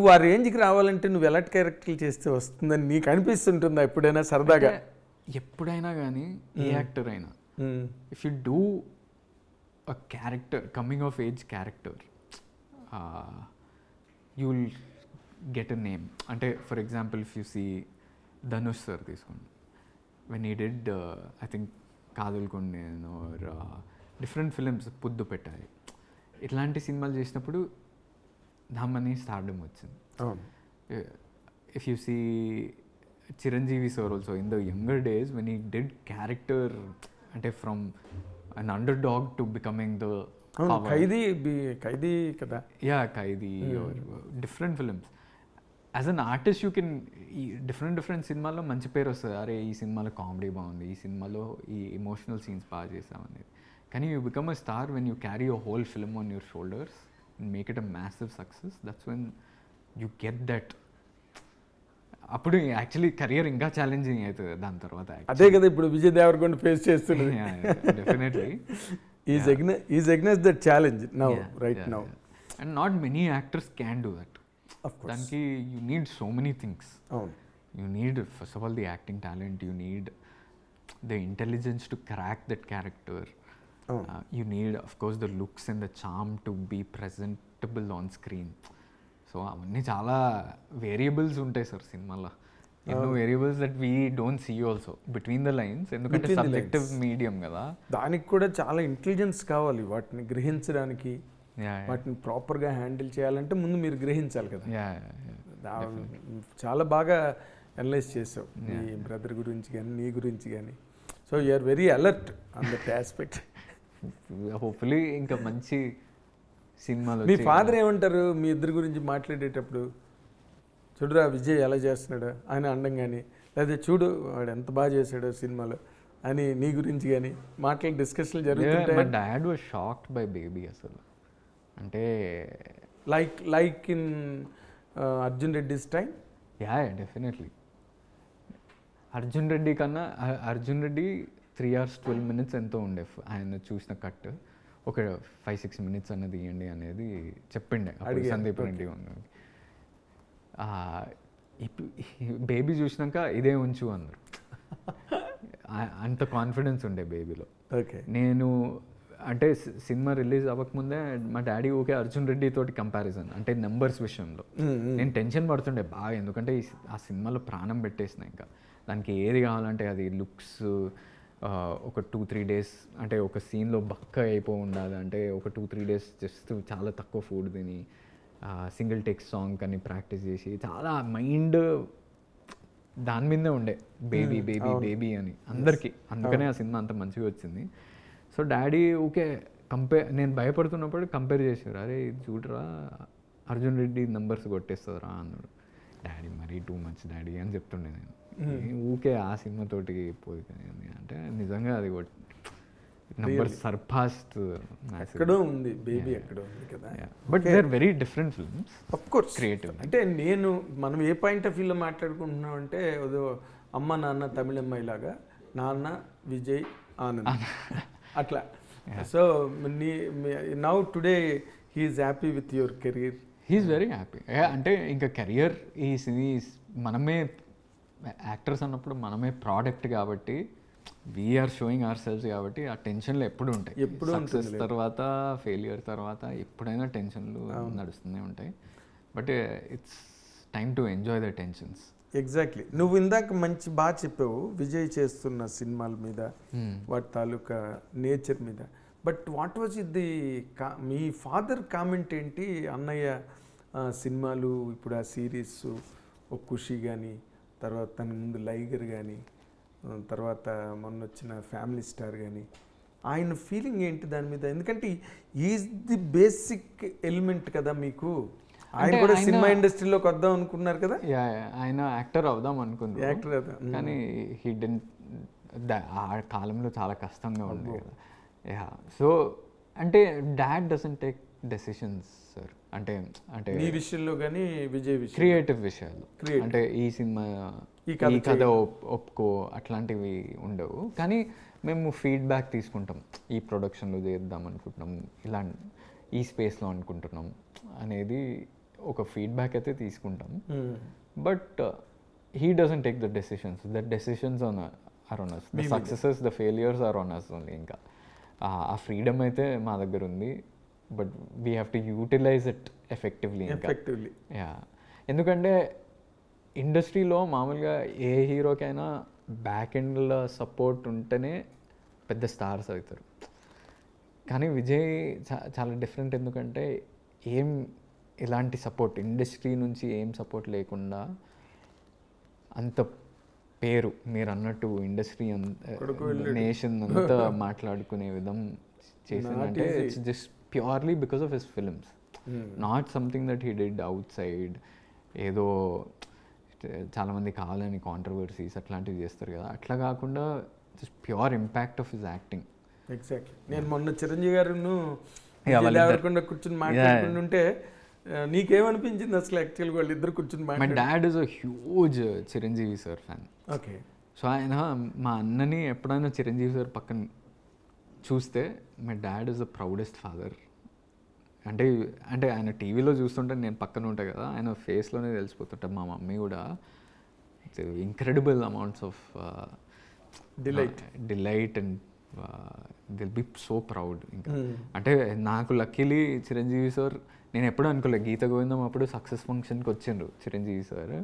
నువ్వు ఆ రేంజ్కి రావాలంటే నువ్వు ఎలాంటి క్యారెక్టర్లు చేస్తే వస్తుందని నీకు అనిపిస్తుంటుందా ఎప్పుడైనా సరదాగా? ఎప్పుడైనా కానీ ఏ యాక్టర్ అయినా. If you do a character coming of age character you will get a name. అంటే for example if you see Dhanush sir తీసుకోండి. వెన్ ఈ డెడ్ ఐ థింక్ కాదులుకొని ఆర్ డిఫరెంట్ ఫిలిమ్స్ పొద్దు పెట్టాయి ఇట్లాంటి సినిమాలు చేసినప్పుడు ధామని స్టార్డమ్ వచ్చింది. if you see Chiranjeevi sir also in the younger days when he did character అంటే from an underdog to becoming the Khaidi Khaidi కదా. Yeah Khaidi different films as an artist you can ఈ different different సినిమాల్లో మంచి పేరు వస్తుంది. అరే ఈ సినిమాలో కామెడీ బాగుంది ఈ సినిమాలో ఈ ఎమోషనల్ సీన్స్ బాగా చేసాం అనేది కానీ you become a star when you carry a whole film on your shoulders make it a massive success that's when you get that అప్పుడు యాక్చువల్లీ కెరియర్ ఇంకా ఛాలెంజింగ్ అవుతుంది దాని తర్వాత అదే కదా ఇప్పుడు విజయ్ దేవరకొండ ఫేస్ చేస్తున్నది definitely is is ఎగ్నెస్ that challenge now right now and not many actors can do that Of course. దానికి you need so many things అవును. You need first of all the acting talent. You need the intelligence to crack that you need of course the looks and the charm to be presentable on screen. So అవన్నీ చాలా variables ఉంటాయి sir సినిమాలో. ఎన్నో variables that we don't see also between the lines ఎందుకంటే subjective medium కదా. దానికి కూడా చాలా ఇంటెలిజెన్స్ కావాలి వాటిని గ్రహించడానికి. యా వాటిని ప్రాపర్గా హ్యాండిల్ చేయాలంటే ముందు మీరు గ్రహించాలి కదా. యా దా- చాలా బాగా అనలైజ్ చేసావు. నీ బ్రదర్ గురించి కానీ నీ గురించి కానీ so you're very alert on that aspect hopefully ఇంకా మంచి సినిమాలు మీ ఫాదర్ ఏమంటారు? మీ ఇద్దరి గురించి మాట్లాడేటప్పుడు చూడురా విజయ్ ఎలా చేస్తున్నాడు? ఆయన అండం కానీ లేదా చూడు వాడు ఎంత బాగా చేశాడో సినిమాలో అని నీ గురించి కానీ మాటలు డిస్కషన్లు మా జరుగుతుంటాయి? Dad was shocked by Baby అసలు. అంటే like like in Arjun Reddy's time yeah definitely Arjun Reddy కన్నా Arjun Reddy three hours twelve minutes ఎంతో ఉండే ఆయన చూసిన కట్. ఒక ఫైవ్ సిక్స్ మినిట్స్ అన్నది ఇవ్వండి అనేది చెప్పిండే. సందీప్. రెడ్డి ఇప్పుడు బేబీ చూసినాక ఇదే ఉంచు అన్నారు. అంత కాన్ఫిడెన్స్ ఉండే బేబీలో. ఓకే. నేను అంటే సినిమా రిలీజ్ అవ్వకముందే మా డాడీ ఓకే అర్జున్ రెడ్డి తోటి కంపారిజన్ అంటే నెంబర్స్ విషయంలో. నేను టెన్షన్ పడుతుండే బాగా ఎందుకంటే ఆ సినిమాలో ప్రాణం పెట్టేసిన ఇంకా. దానికి ఏది కావాలంటే అది లుక్స్ ఒక టూ త్రీ డేస్ అంటే ఒక సీన్లో బక్క అయిపో ఉండాలి. అంటే ఒక టూ త్రీ డేస్ జస్ట్ చాలా తక్కువ ఫుడ్ తిని సింగిల్ టెక్స్ సాంగ్ అని ప్రాక్టీస్ చేసి చాలా మైండ్ దాని మీదే ఉండే. బేబీ బేబీ బేబీ అని. అందరికీ. అందుకనే ఆ సినిమా అంత మంచిగా వచ్చింది. సో డాడీ ఊకే కంపేర్ నేను భయపడుతున్నప్పుడు కంపేర్ చేసారు అరే ఇది చూడరా? అర్జున్ రెడ్డి నంబర్స్ కొట్టేస్తుందిరా అన్నాడు. డాడీ మరీ టూ మచ్ డాడీ అని చెప్తుండే నేను. ఊకే ఆ సినిమాతోటి పోయి అంటే నిజంగా అది నంబర్ సర్పాస్ట్ ఎక్కడో ఉంది బేబీ ఎక్కడో ఉంది కదా. But they are very different films of course Creative. అంటే నేను మనం ఏ పాయింట్ ఆఫ్ వ్యూలో మాట్లాడుకుంటున్నాం అంటే ఏదో అమ్మ నాన్న తమిళమ్మాయి లాగా నాన్న విజయ్ ఆనంద్. అట్లా. సో నీ now today he's happy with your career he's very happy అంటే ఇంకా కెరియర్ ఈ సినీ మనమే యాక్టర్స్ అన్నప్పుడు మనమే ప్రోడక్ట్ కాబట్టి వీఆర్ షోయింగ్ అవర్ సెల్స్ కాబట్టి ఆ టెన్షన్లు ఎప్పుడు ఉంటాయి. ఎప్పుడూ సక్సెస్ తర్వాత ఫెయిలియర్ తర్వాత ఎప్పుడైనా టెన్షన్లు నడుస్తూనే ఉంటాయి. But it's time to enjoy the tensions exactly నువ్వు ఇందాక మంచి బాగా చెప్పావు విజయ్ చేస్తున్న సినిమాల మీద వాటి తాలూకా నేచర్ మీద. But what was it the కా మీ ఫాదర్ కామెంట్ ఏంటి? అన్నయ్య సినిమాలు ఇప్పుడు ఆ సిరీస్ ఒక ఖుషి కానీ తర్వాత తన ముందు లైగర్ కానీ తర్వాత మొన్న వచ్చిన ఫ్యామిలీ స్టార్ కానీ ఆయన ఫీలింగ్ ఏంటి దాని మీద? ఎందుకంటే ఈజ్ ది బేసిక్ ఎలిమెంట్ కదా మీకు. ఆయన కూడా సినిమా ఇండస్ట్రీలోకి వద్దాం అనుకున్నారు కదా? ఆయన యాక్టర్ అవుదాం అనుకున్నారు యాక్టర్ అవుదాం. కానీ హీ డెంట్ ఆ కాలంలో చాలా కష్టంగా ఉంది కదా. యా సో అంటే dad doesn't take decisions sir. అంటే అంటే నీ విషయంలో కానీ విజయ్ విషయం క్రియేటివ్ విషయాలు. అంటే ఈ సినిమా ఈ కథ ఈ కథ ఒప్- ఒప్పుకో అట్లాంటివి ఉండవు. కానీ మేము ఫీడ్బ్యాక్ తీసుకుంటాం. ఈ ప్రొడక్షన్లో చేద్దాం అనుకుంటున్నాం. ఇలా ఈ స్పేస్లో అనుకుంటున్నాం అనేది ఒక ఫీడ్బ్యాక్ అయితే తీసుకుంటాం. But he doesn't take the decisions. The decisions on are on us. The successes the failures are on us only ఇంకా. ఆ ఫ్రీడమ్ అయితే మా దగ్గర ఉంది. But we have to utilize it effectively effectively yeah ఎందుకంటే ఇండస్ట్రీలో మామూలుగా ఏ హీరోకైనా బ్యాక్ ఎండ్లో సపోర్ట్ ఉంటేనే పెద్ద స్టార్స్ అవుతారు. కానీ విజయ్ చాలా డిఫరెంట్ ఎందుకంటే ఏం ఇలాంటి సపోర్ట్ ఇండస్ట్రీ నుంచి ఏం సపోర్ట్ లేకుండా అంత పేరు మీరు అన్నట్టు ఇండస్ట్రీ నేషన్ అంతా మాట్లాడుకునే విధం చేసిందంటే. It's just purely because of his films not something that he did outside ఏదో చాలామంది కావాలని కాంట్రవర్సీస్ అట్లాంటివి చేస్తారు కదా. అట్లా కాకుండా just pure impact of his acting exactly నేను మొన్న చిరంజీవి గారును వాళ్ళిద్దరు- దేవరకొండ కూర్చుని మాట్లాడుకుంటుంటే నీకేమనిపించింది అసలు యాక్చువల్గా వాళ్ళిద్దరు కూర్చుని my dad is a huge Chiranjeevi sir fan okay so ఆయన మా అన్నని ఎప్పుడైనా చిరంజీవి సార్ పక్కన చూస్తే my dad is the proudest father అంటే అంటే ఆయన టీవీలో చూస్తుంటే నేను పక్కన ఉంటా కదా ఆయన ఫేస్లోనే తెలిసిపోతుంటా మా మమ్మీ కూడా incredible amounts of Delight. Delight and Dil be so proud ఇంకా Hmm. అంటే నాకు లక్కీలీ చిరంజీవి సార్ నేను ఎప్పుడు అనుకోలేదు గీత గోవిందం అప్పుడు సక్సెస్ ఫంక్షన్కి వచ్చిండ్రు చిరంజీవి సార్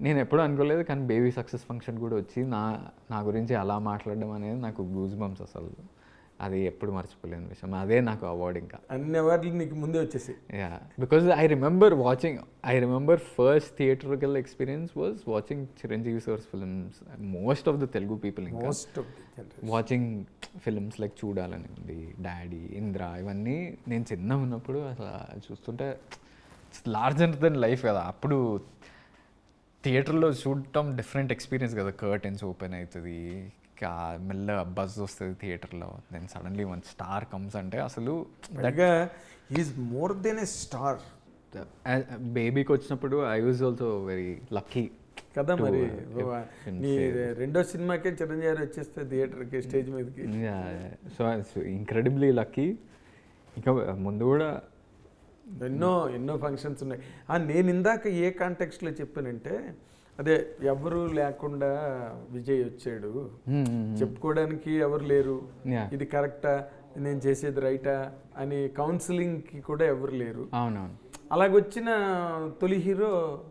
నేను ఎప్పుడూ అనుకోలేదు కానీ బేబీ సక్సెస్ ఫంక్షన్ కూడా వచ్చి నా నా గురించి అలా మాట్లాడడం అనేది నాకు గూజ్ బంప్స్ అసలు. అది ఎప్పుడు మర్చిపోలేని విషయం. అదే నాకు అవార్డ్ ఇంకా. అన్ని అవార్డులు నీకు ముందే వచ్చేసి yeah because I remember watching I remember first theatrical experience was watching Chiranjeevi sir's films most of the Telugu people ఇంకా. వాచింగ్ ఫిల్మ్స్ లైక్ చూడాలని ఉంది డాడీ ఇంద్ర ఇవన్నీ నేను చిన్న ఉన్నప్పుడు అసలు చూస్తుంటే లార్జర్ దెన్ లైఫ్ కదా. అప్పుడు థియేటర్లో చూడటం డిఫరెంట్ ఎక్స్పీరియన్స్ కదా. కర్టెన్స్ ఓపెన్ అవుతుంది ఇంకా మెల్లగా బజ్ వస్తుంది థియేటర్లో. Then suddenly one star comes అంటే అసలు is more than a star బేబీకి వచ్చినప్పుడు I was also very lucky కదా మరి. నీ రెండో సినిమాకే చిరంజీవి గారు వచ్చేస్తే థియేటర్కి స్టేజ్ మీదకి. సో ఇంక్రెడిబ్లీ లక్కీ ఇంకా ముందు కూడా ఎన్నో ఎన్నో ఫంక్షన్స్ ఉన్నాయి. ఆ, నేను ఇందాక ఏ కాంటెక్స్ట్లో చెప్పానంటే అదే ఎవరు లేకుండా విజయ్ వచ్చాడు. చెప్పుకోవడానికి ఎవరు లేరు. ఇది కరెక్టా? నేను చేసేది రైటా? అని కౌన్సిలింగ్కి కూడా ఎవరు లేరు. అవునవును. అలాగొచ్చిన తొలి హీరో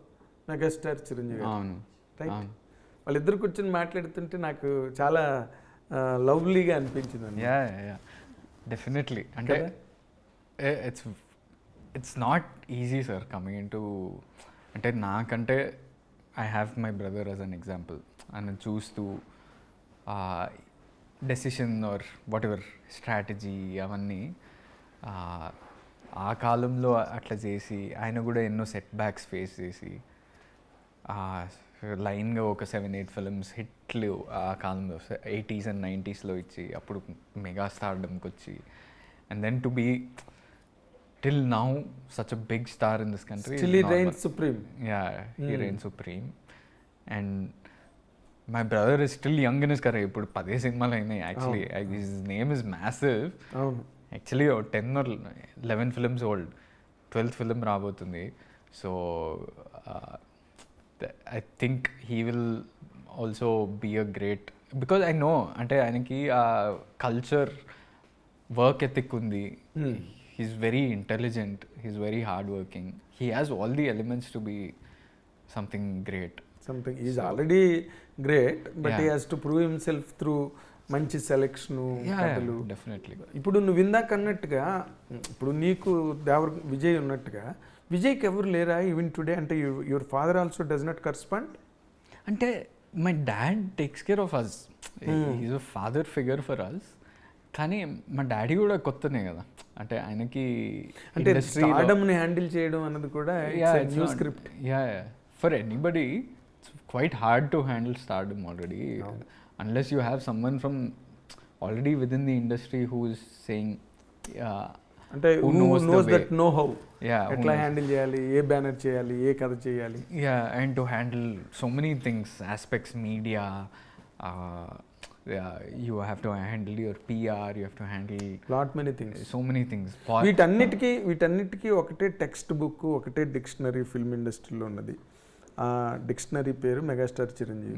మెగాస్టార్ చిరంజీవి. అవును. రైట్ వాళ్ళిద్దరు కూర్చొని మాట్లాడుతుంటే నాకు చాలా లవ్లీగా అనిపించింది అన్నమాట. యా యా డెఫినెట్లీ అంటే? It's it's not easy sir coming into అంటే నాకంటే I have my brother as an example ఆయన చూస్తూ decision or whatever strategy అవన్నీ ఆ, కాలంలో అట్లా చేసి ఆయన కూడా ఎన్నో సెట్ బ్యాక్స్ ఫేస్ చేసి లైన్గా ఒక సెవెన్ ఎయిట్ ఫిల్మ్స్ హిట్లు ఆ కాలంలో ఎయిటీస్ అండ్ నైంటీస్లో ఇచ్చి అప్పుడు మెగా స్టార్డమ్కి వచ్చి and then to be till now such big star in this country Still he reigns supreme. Yeah he Hmm. Reign supreme and my brother is still young in his career ఇప్పుడు పదే సినిమాలు అయినాయి actually his name is massive actually ten or eleven films old. Twelfth film రాబోతుంది. So I think he will also be a great. Because I know అంటే ఆయనకి ఆ culture work ethic ఉంది. He's very intelligent he's very hard working he has all the elements to be something great something is already great but he. Has to prove himself through మంచి selection కథలు. Definitely ఇప్పుడు నువ్వు ఇందాక అన్నట్టుగా ఇప్పుడు నీకు దేవర్ విజయ్ ఉన్నట్టుగా విజయ్కి ఎవరు లేరా ఈవెన్ టుడే అంటే your father also does not correspond అంటే my dad takes care of us is a father figure for us కానీ మా డాడీ కూడా కొత్తనే కదా. అంటే ఆయనకి అంటే హ్యాండిల్ చేయడం అన్నది కూడా script yeah for anybody quite hard to handle stardom already unless you have someone from already within the industry who is saying అంటే నో హౌ యా ఎట్లా హ్యాండిల్ చేయాలి ఏ బ్యానర్ చేయాలి ఏ కథ చేయాలి. Yeah and to handle so many things aspects media you have to handle your PR you have to handle lot many things so many things వీటన్నిటికీ వీటన్నిటికీ ఒకటే టెక్స్ట్ బుక్ ఒకటే డిక్షనరీ ఫిల్మ్ ఇండస్ట్రీలో ఉన్నది. ఆ డిక్షనరీ పేరు మెగాస్టార్ చిరంజీవి.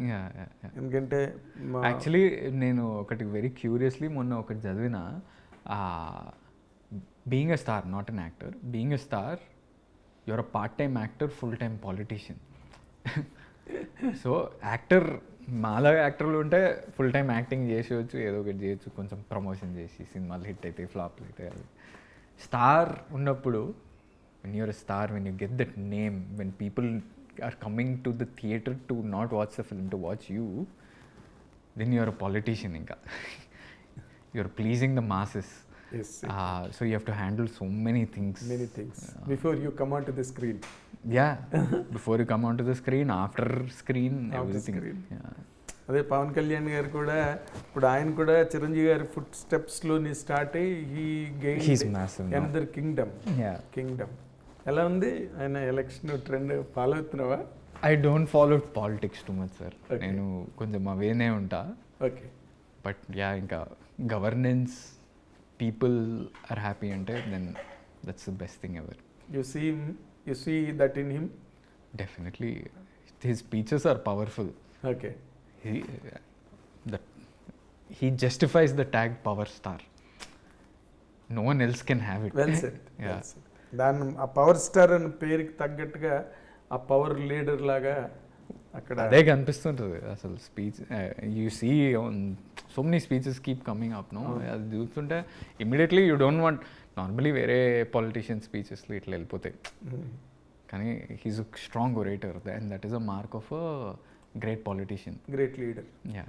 ఎందుకంటే actually నేను ఒకటి వెరీ క్యూరియస్లీ మొన్న ఒకటి చదివిన being a star not an actor being a star you're a part time actor full time politician so actor మాలాగా యాక్టర్లు ఉంటే ఫుల్ టైం యాక్టింగ్ చేసేయచ్చు ఏదో ఒకటి చేయొచ్చు. కొంచెం ప్రమోషన్ చేసి సినిమాలు హిట్ అయితే ఫ్లాప్లు అయితే అది. స్టార్ ఉన్నప్పుడు when you're star when you get that name when people are coming to the theatre to not watch the film to watch you then you're a politician ఇంకా. You're pleasing the masses so you have to handle so many things many things before you come on to the screen yeah before you come on to the screen after screen everything. అదే పవన్ కళ్యాణ్ గారు కూడా ఇప్పుడు ఆయన కూడా చిరంజీవి గారి foot స్టెప్స్లోని start అయ్యి gain. Another kingdom yeah kingdom ఎలా ఉంది? ఆయన election trend follow అవుతున్నావా? I don't follow politics too much sir. నేను కొంచెం అవేనే ఉంటా. ఓకే బట్ యా ఇంకా గవర్నెన్స్ పీపుల్ ఆర్ హ్యాపీ అంటే then that's the best thing ever you see you see that in him definitely his speeches are powerful okay he that he justifies the tag power star. No one else can have it. Well set yeah. దాన్ని ఆ power star అనే పేరుకి తగ్గట్టుగా ఆ power leader లాగా అక్కడ అదే కనిపిస్తుంటుంది. అసలు speech you see so many speeches keep coming up no అది చూస్తుంటే immediately you don't want normally వేరే పాలిటీషియన్ స్పీచెస్లో ఇట్లా వెళ్ళిపోతాయి కానీ he's a strong orator and that is a mark of a great politician great leader yeah